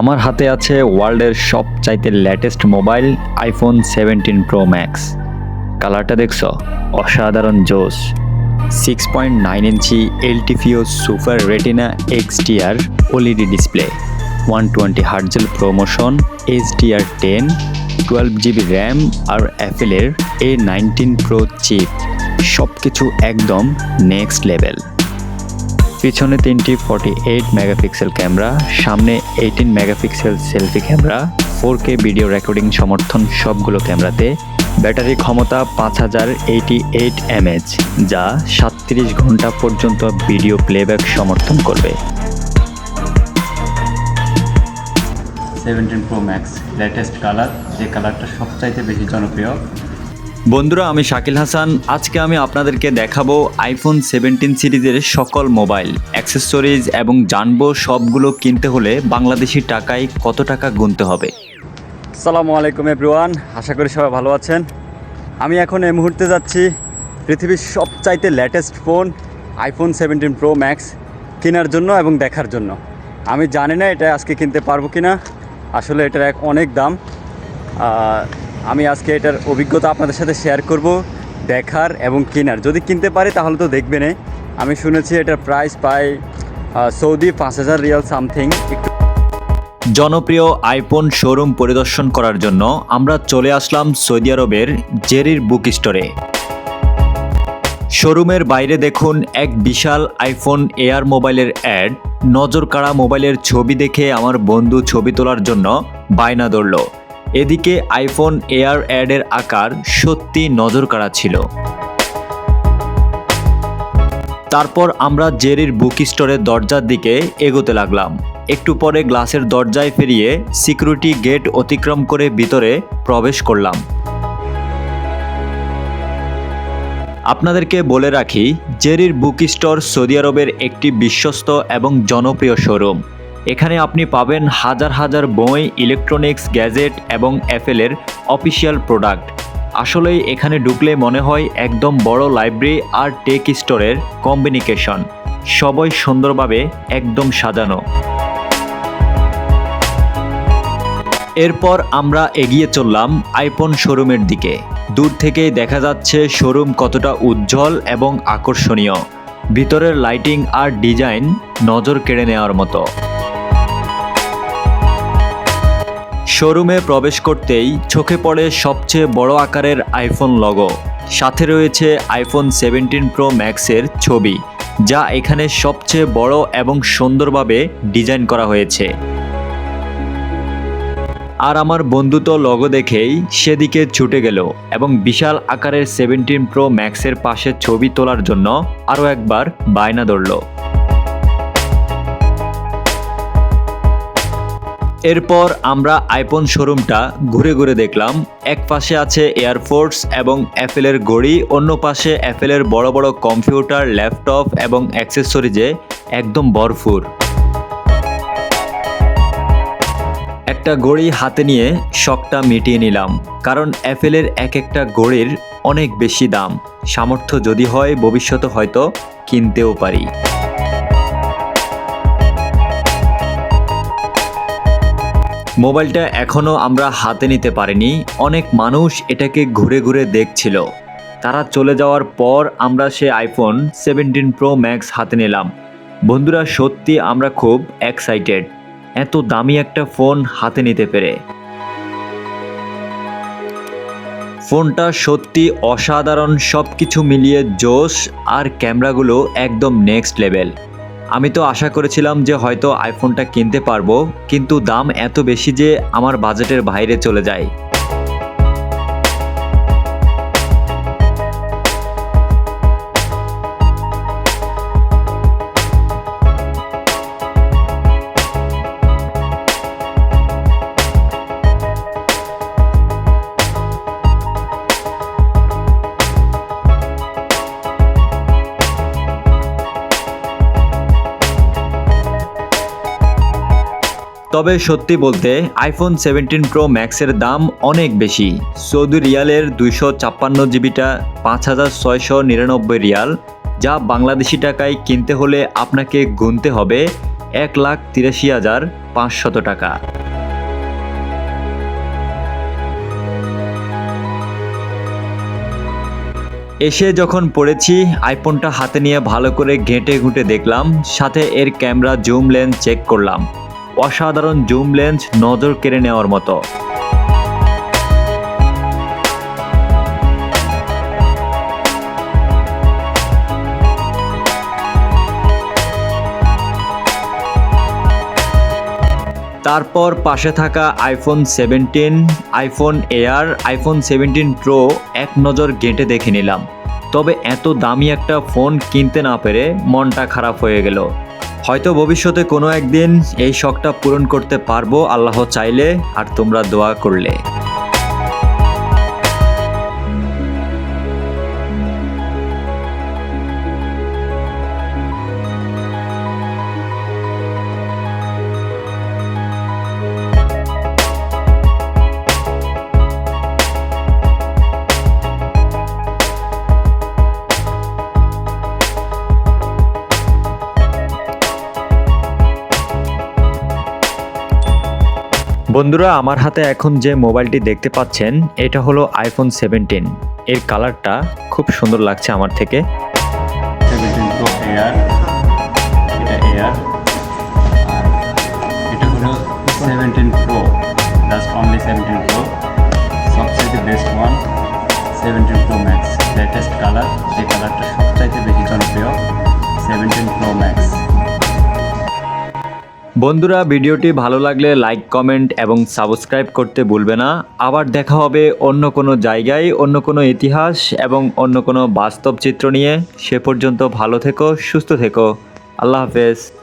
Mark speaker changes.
Speaker 1: আমার হাতে আছে ওয়ার্ল্ডের সবচাইতে latest mobile iPhone seventeen pro max কালারটা দেখছ? অসাধারণ জোস six point nine inch LTPO super retina XDR OLED display one twenty হার্জেল ProMotion HDR ten twelve GB RAM আর অ্যাপেলের এ নাইনটিন প্রো চিপ সব কিছু একদম নেক্সট লেভেল পিছনে তিনটি ফর্টি এইট মেগাপিক্সেল ক্যামেরা সামনে eighteen megapixel selfie camera four K video recording সমর্থন সবগুলো ক্যামেরাতে ব্যাটারি ক্ষমতা পাঁচ হাজার এইটি এইট এমএচ যা সাতত্রিশ ঘণ্টা পর্যন্ত ভিডিও প্লেব্যাক সমর্থন করবে। Seventeen pro max latest colour যে কালারটা সবচাইতে বেশি জনপ্রিয়। বন্ধুরা, আমি শাকিল হাসান। আজকে আমি আপনাদেরকে দেখাবো আইফোন সেভেন্টিন সিরিজের সকল মোবাইল অ্যাক্সেসরিজ এবং জানব সবগুলো কিনতে হলে বাংলাদেশি টাকায় কত টাকা গুনতে হবে। আসসালামু আলাইকুম এভরিওয়ান আশা করি সবাই ভালো আছেন। আমি এখন এই মুহূর্তে যাচ্ছি পৃথিবীর সবচাইতে latest phone iPhone seventeen pro max কেনার জন্য এবং দেখার জন্য। আমি জানি না এটা আজকে কিনতে পারব কি না আসলে এটার এক অনেক দাম। আমি আজকে এটার অভিজ্ঞতা আপনাদের সাথে শেয়ার করব, দেখার এবং কেনার। যদি কিনতে পারি তাহলে তো দেখবেনই আমি শুনেছি এটার প্রাইস প্রায় সৌদি পাঁচ হাজার রিয়াল সামথিং জনপ্রিয় আইফোন শোরুম পরিদর্শন করার জন্য আমরা চলে আসলাম সৌদি আরবের জেরির বুক স্টোরে শোরুমের বাইরে দেখুন এক বিশাল আইফোন এয়ার মোবাইলের অ্যাড নজর কাড়া মোবাইলের ছবি দেখে আমার বন্ধু ছবি তোলার জন্য বায়না ধরল। এদিকে আইফোন এয়ার অ্যাডের আকার সত্যি নজর কাড়া ছিল। তারপর আমরা জেরির বুক স্টোরের দরজার দিকে এগোতে লাগলাম। একটু পরে গ্লাসের দরজায় ফিরিয়ে সিকিউরিটি গেট অতিক্রম করে ভিতরে প্রবেশ করলাম। আপনাদেরকে বলে রাখি, জেরির বুক স্টোর সৌদি আরবের একটি বিশ্বস্ত এবং জনপ্রিয় শোরুম। এখানে আপনি পাবেন হাজার হাজার বই ইলেকট্রনিক্স গ্যাজেট এবং অ্যাপেলের অফিসিয়াল প্রোডাক্ট আসলেই এখানে ঢুকলে মনে হয় একদম বড় লাইব্রেরি আর টেক স্টোরের কম্বিনিকেশন সবই সুন্দরভাবে একদম সাজানো। এরপর আমরা এগিয়ে চললাম আইফোন শোরুমের দিকে। দূর থেকেই দেখা যাচ্ছে শোরুম কতটা উজ্জ্বল এবং আকর্ষণীয়। ভিতরের লাইটিং আর ডিজাইন নজর কেড়ে নেওয়ার মতো। শোরুমে প্রবেশ করতেই চোখে পড়ে সবচেয়ে বড় আকারের আইফোন লগো সাথে রয়েছে আইফোন সেভেন্টিন প্রো ম্যাক্সের ছবি, যা এখানে সবচেয়ে বড় এবং সুন্দরভাবে ডিজাইন করা হয়েছে। আর আমার বন্ধু তো লগো দেখেই সেদিকে ছুটে গেল এবং বিশাল আকারের সেভেন্টিন প্রো ম্যাক্সের পাশে ছবি তোলার জন্য আরও একবার বায়না ধরল। এরপর আমরা আইফোন শোরুমটা ঘুরে ঘুরে দেখলাম। এক পাশে আছে এয়ারফোর্স এবং অ্যাপেলের ঘড়ি, অন্য পাশে অ্যাপেলের বড় বড় কম্পিউটার, ল্যাপটপ এবং অ্যাক্সেসরিজে একদম ভরপুর। একটা ঘড়ি হাতে নিয়ে শখটা মিটিয়ে নিলাম, কারণ অ্যাপেলের এক একটা ঘড়ির অনেক বেশি দাম। সামর্থ্য যদি হয়, ভবিষ্যতে হয়তো কিনতেও পারি। মোবাইলটা এখনও আমরা হাতে নিতে পারিনি। অনেক মানুষ এটাকে ঘুরে ঘুরে দেখছিল। তারা চলে যাওয়ার পর আমরা সে আইফোন সেভেন্টিন প্রো ম্যাক্স হাতে নিলাম। বন্ধুরা, সত্যি আমরা খুব এক্সাইটেড এত দামি একটা ফোন হাতে নিতে পেরে। ফোনটা সত্যি অসাধারণ সব কিছু মিলিয়ে জোশ আর ক্যামেরাগুলো একদম নেক্সট লেভেল আমি তো আশা করেছিলাম যে হয়তো আইফোনটা কিনতে পারব, কিন্তু দাম এত বেশি যে আমার বাজেটের বাইরে চলে যায়। তবে সত্যি বলতে আইফোন সেভেন্টিন প্রো ম্যাক্সের দাম অনেক বেশি। সৌদি রিয়ালের দুইশো ছাপ্পান্ন জিবিটা পাঁচ হাজার ছয়শো নিরানব্বই রিয়াল, যা বাংলাদেশি টাকায় কিনতে হলে আপনাকে গুনতে হবে এক লাখ তিরাশি হাজার পাঁচশত টাকা। এসে যখন পড়েছি আইফোনটা হাতে নিয়ে ভালো করে ঘেঁটে ঘুঁটে দেখলাম, সাথে এর ক্যামেরা জুম লেন্স চেক করলাম। অসাধারণ জুম লেন্স নজর কেড়ে নেওয়ার মতো। তারপর পাশে থাকা iPhone seventeen iPhone Air iPhone seventeen pro এক নজর ঘেঁটে দেখে নিলাম। তবে এত দামি একটা ফোন কিনতে না পেরে মনটা খারাপ হয়ে গেল। হয়তো ভবিষ্যতে কোনো একদিন এই শখটা পূরণ করতে পারব, আল্লাহ চাইলে, আর তোমরা দোয়া করলে। বন্ধুরা, আমার হাতে এখন যে মোবাইলটি দেখতে পাচ্ছেন, এটা হলো আইফোন সেভেন্টিন এর কালারটা খুব সুন্দর লাগছে আমার থেকে।
Speaker 2: সবচাইতে best one pro max latest colour কালারটা বেশি জনপ্রিয় সেভেন্টিন প্রো ম্যাক্স
Speaker 1: বন্ধুরা, ভিডিওটি ভালো লাগলে লাইক, কমেন্ট এবং সাবস্ক্রাইব করতে ভুলবে না। আবার দেখা হবে অন্য কোনো জায়গায়, অন্য কোনো ইতিহাস এবং অন্য কোনো বাস্তব চিত্র নিয়ে। সে পর্যন্ত ভালো থেকো, সুস্থ থেকো। আল্লাহ হাফেজ।